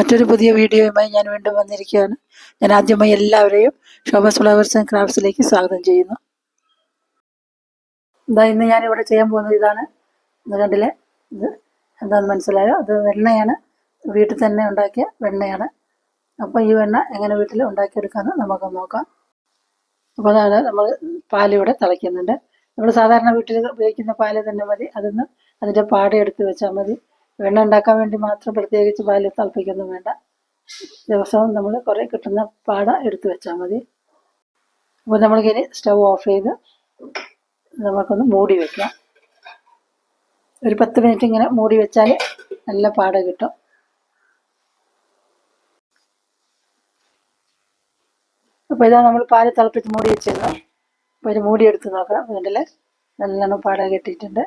മറ്റൊരു പുതിയ വീഡിയോയുമായി ഞാൻ വീണ്ടും വന്നിരിക്കുകയാണ്. ഞാൻ ആദ്യമായി എല്ലാവരെയും ശോഭ ഫ്ലവേഴ്സ് ആൻഡ് ക്രാഫ്റ്റ്സിലേക്ക് സ്വാഗതം ചെയ്യുന്നു. ഇതാ ഇന്ന് ഞാൻ ഇവിടെ ചെയ്യാൻ പോകുന്നത് ഇതാണ്. ഇത് കണ്ടില്ലേ? ഇത് എന്താണെന്ന് മനസ്സിലായോ? അത് വെണ്ണയാണ്. വീട്ടിൽ തന്നെ ഉണ്ടാക്കിയ വെണ്ണയാണ്. അപ്പോൾ ഈ വെണ്ണ എങ്ങനെ വീട്ടിൽ ഉണ്ടാക്കിയെടുക്കാമെന്ന് നമുക്ക് നോക്കാം. അപ്പോൾ അതാണ് നമ്മൾ പാലിവിടെ തിളയ്ക്കുന്നുണ്ട്. നമ്മൾ സാധാരണ വീട്ടിൽ ഉപയോഗിക്കുന്ന പാൽ തന്നെ മതി. അതൊന്ന് അതിന്റെ പാട എടുത്ത് വെച്ചാൽ മതി. വെണ്ണ ഉണ്ടാക്കാൻ വേണ്ടി മാത്രം പ്രത്യേകിച്ച് പാൽ തിളപ്പിക്കൊന്നും വേണ്ട. ദിവസവും നമ്മൾ കുറേ കിട്ടുന്ന പാട എടുത്ത് വെച്ചാൽ മതി. അപ്പോൾ നമ്മൾക്കിനി സ്റ്റവ് ഓഫ് ചെയ്ത് നമുക്കൊന്ന് മൂടി വെക്കാം. ഒരു പത്ത് മിനിറ്റ് ഇങ്ങനെ മൂടി വെച്ചാൽ നല്ല പാട കിട്ടും. അപ്പോൾ ഇതാ നമ്മൾ പാൽ തിളപ്പിച്ച് മൂടി വെച്ചിരുന്നു. അപ്പോൾ ഒരു മൂടി എടുത്ത് നോക്കാം അതിന്റെ നല്ലോണം പാട കെട്ടിയിട്ടുണ്ട്.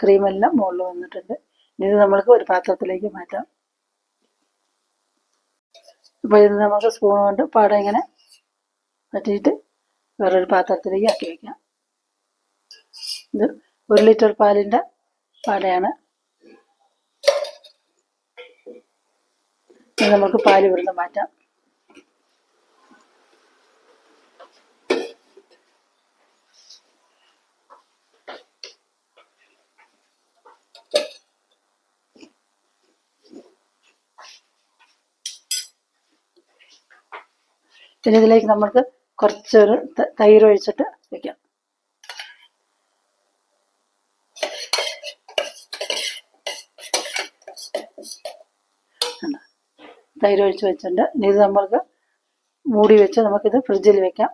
ക്രീമെല്ലാം മുകളിൽ വന്നിട്ടുണ്ട്. ഇത് നമ്മൾക്ക് ഒരു പാത്രത്തിലേക്ക് മാറ്റാം. അപ്പോൾ ഇത് നമുക്ക് സ്പൂൺ കൊണ്ട് പാടെ ഇങ്ങനെ പറ്റിയിട്ട് വേറൊരു പാത്രത്തിലേക്ക് ആക്കി വയ്ക്കാം ഇത് ഒരു ലിറ്റർ പാലിന്റെ പാടയാണ്. നമുക്ക് പാൽ ഇവിടുന്ന് മാറ്റാം. പിന്നെ ഇതിലേക്ക് നമുക്ക് കുറച്ചൊരു തൈര് ഒഴിച്ചിട്ട് വെക്കാം? തൈര് ഒഴിച്ച് വെച്ചിട്ടുണ്ട്. ഇനി ഇത് നമ്മൾക്ക് മൂടി വെച്ച് നമുക്കിത് ഫ്രിഡ്ജിൽ വെക്കാം.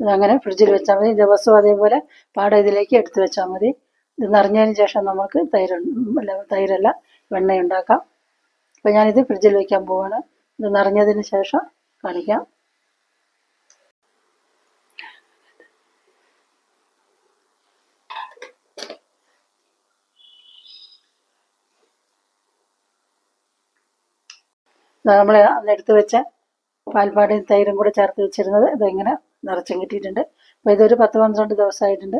ഇതങ്ങനെ ഫ്രിഡ്ജിൽ വെച്ചാൽ മതി. ദിവസവും അതേപോലെ പാട ഇതിലേക്ക് എടുത്തു വെച്ചാൽ മതി. ഇത് നിറഞ്ഞതിന് ശേഷം നമുക്ക് തൈര് അല്ല തൈരല്ല വെണ്ണ ഉണ്ടാക്കാം അപ്പോൾ ഞാനിത് ഫ്രിഡ്ജിൽ വെക്കാൻ പോവാണ്. ഇത് നിറഞ്ഞതിന് ശേഷം കാണിക്കാം. നമ്മൾ എടുത്ത് വെച്ച പാൽപ്പാടിയും തൈരും കൂടെ ചേർത്ത് വെച്ചിരുന്നത് ഇതെങ്ങനെ നിറച്ചും കിട്ടിയിട്ടുണ്ട്. അപ്പോൾ ഇതൊരു പത്ത് പന്ത്രണ്ട് ദിവസമായിട്ടുണ്ട്.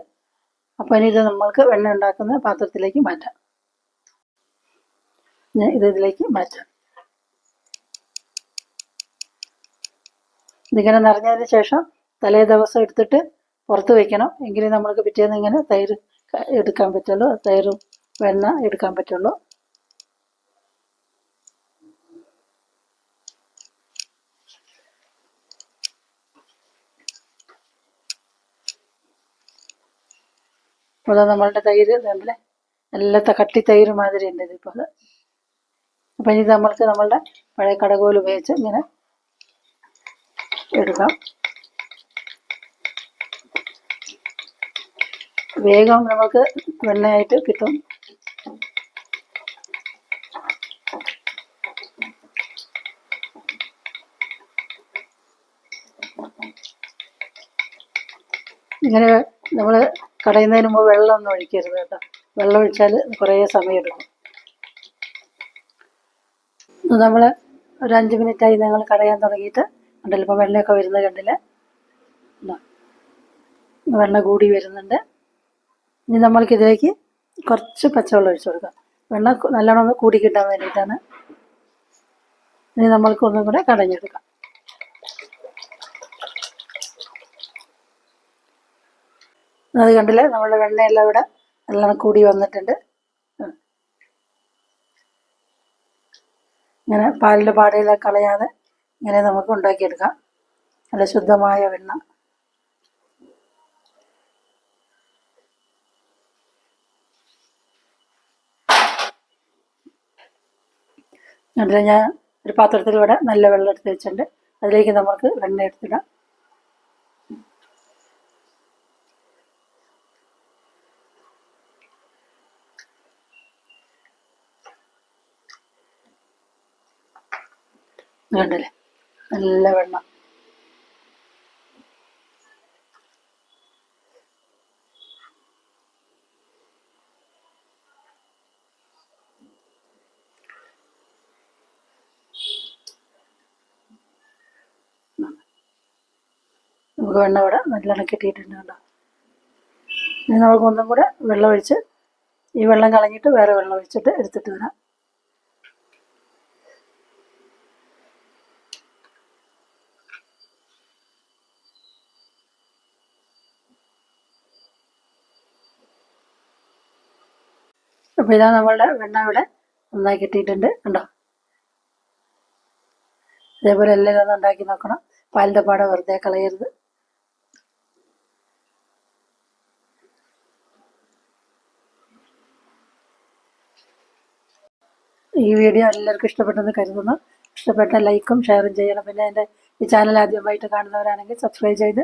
അപ്പോൾ ഇനി ഇത് നമ്മൾക്ക് വെണ്ണ ഉണ്ടാക്കുന്ന പാത്രത്തിലേക്ക് മാറ്റാം. ഇത് ഇതിലേക്ക് മാറ്റാം. ഇതിങ്ങനെ നിറഞ്ഞതിന് ശേഷം തലേ ദിവസം എടുത്തിട്ട് പുറത്ത് വെക്കണം. എങ്കിലേ നമ്മൾക്ക് പിറ്റേന്ന് ഇങ്ങനെ തൈര് എടുക്കാൻ പറ്റുള്ളൂ. തൈരും വെണ്ണ എടുക്കാൻ പറ്റുള്ളൂ. ദാ നമ്മളുടെ തൈര് ഇതല്ലേ നല്ല കട്ടി തൈര് മാതിരി ഉണ്ട് ഇതിപ്പോൾ അപ്പം ഇനി നമ്മൾക്ക് നമ്മളുടെ പഴയ കടകോൽ ഉപയോഗിച്ച് ഇങ്ങനെ എടുക്കാം. വേഗം നമുക്ക് വെണ്ണയായിട്ട് കിട്ടും. ഇങ്ങനെ നമ്മൾ കടയുന്നതിന് മുമ്പ് വെള്ളമൊന്നും ഒഴിക്കരുത് കേട്ടോ. വെള്ളം ഒഴിച്ചാൽ കുറേ സമയം എടുക്കും നമ്മൾ ഒരു അഞ്ച് മിനിറ്റായി ഞങ്ങൾ കടയാൻ തുടങ്ങിയിട്ട് ഉണ്ടല്ലോ ഇപ്പോൾ വെള്ളമൊക്കെ വരുന്ന കണ്ടില്ല? വെള്ളം കൂടി വരുന്നുണ്ട്. ഇനി നമ്മൾക്ക് ഇതിലേക്ക് കുറച്ച് പച്ചവെള്ളം ഒഴിച്ചു കൊടുക്കാം. വെള്ളം നല്ലോണം ഒന്ന് കൂടി കിട്ടാൻ വേണ്ടിയിട്ടാണ്. ഇനി നമ്മൾക്ക് ഒന്നും കൂടെ കടഞ്ഞെടുക്കാം. അത് കണ്ടില്ലേ? നമ്മുടെ വെണ്ണയെല്ലാം ഇവിടെ നല്ലോണം കൂടി വന്നിട്ടുണ്ട്. ഇങ്ങനെ പാലിന്റെ പാടയെല്ലാം കളയാതെ ഇങ്ങനെ നമുക്ക് ഉണ്ടാക്കിയെടുക്കാം. നല്ല ശുദ്ധമായ വെണ്ണ. അതിൽ ഞാൻ ഒരു പാത്രത്തിൽ ഇവിടെ നല്ല വെള്ളം എടുത്ത് വെച്ചിട്ടുണ്ട്. അതിലേക്ക് നമുക്ക് വെണ്ണ എടുത്തിടാം. കണ്ടില്ലേ നല്ല വെണ്ണ. നമുക്ക് വെണ്ണ ഇവിടെ നല്ലോണം കിട്ടിയിട്ടുണ്ട് കേട്ടോ. ഇനി നമുക്ക് ഒന്നും കൂടെ വെള്ളം ഒഴിച്ച് ഈ വെള്ളം കളഞ്ഞിട്ട് വേറെ വെള്ളം ഒഴിച്ചിട്ട് എടുത്തിട്ട് വരാം. അപ്പോൾ ഇതാ നമ്മളുടെ വെണ്ണ ഇവിടെ നന്നായി കിട്ടിയിട്ടുണ്ട് കണ്ടോ? ഇതേപോലെ എല്ലാവരും ഒന്ന് ഉണ്ടാക്കി നോക്കണം. പാലിന്റെ പാട വെറുതെ കളയരുത്. ഈ വീഡിയോ എല്ലാവർക്കും ഇഷ്ടപ്പെട്ടെന്ന് കരുതുന്നു. ഇഷ്ടപ്പെട്ട ലൈക്കും ഷെയറും ചെയ്യണം. പിന്നെ എന്റെ ഈ ചാനൽ ആദ്യമായിട്ട് കാണുന്നവരാണെങ്കിൽ സബ്സ്ക്രൈബ് ചെയ്ത്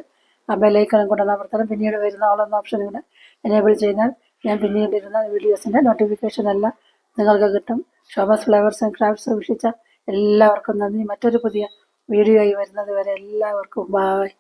ആ ബെല്ലൈക്കണം കൊണ്ടുവന്നാൽ അമർത്തണം. പിന്നീട് വരുന്ന ഓളൊന്ന ഓപ്ഷൻ കൂടെ എനേബിൾ ചെയ്താൽ ഞാൻ പിന്നീട് ഇരുന്ന വീഡിയോസിന്റെ നോട്ടിഫിക്കേഷൻ എല്ലാം നിങ്ങൾക്ക് കിട്ടും. ഷോബാസ് ഫ്ലവേഴ്സ് ആൻഡ് ക്രാഫ്റ്റ്സ് വീക്ഷിച്ച എല്ലാവർക്കും നന്ദി. മറ്റൊരു പുതിയ വീഡിയോ ആയി വരുന്നത് വരെ എല്ലാവർക്കും ബായ്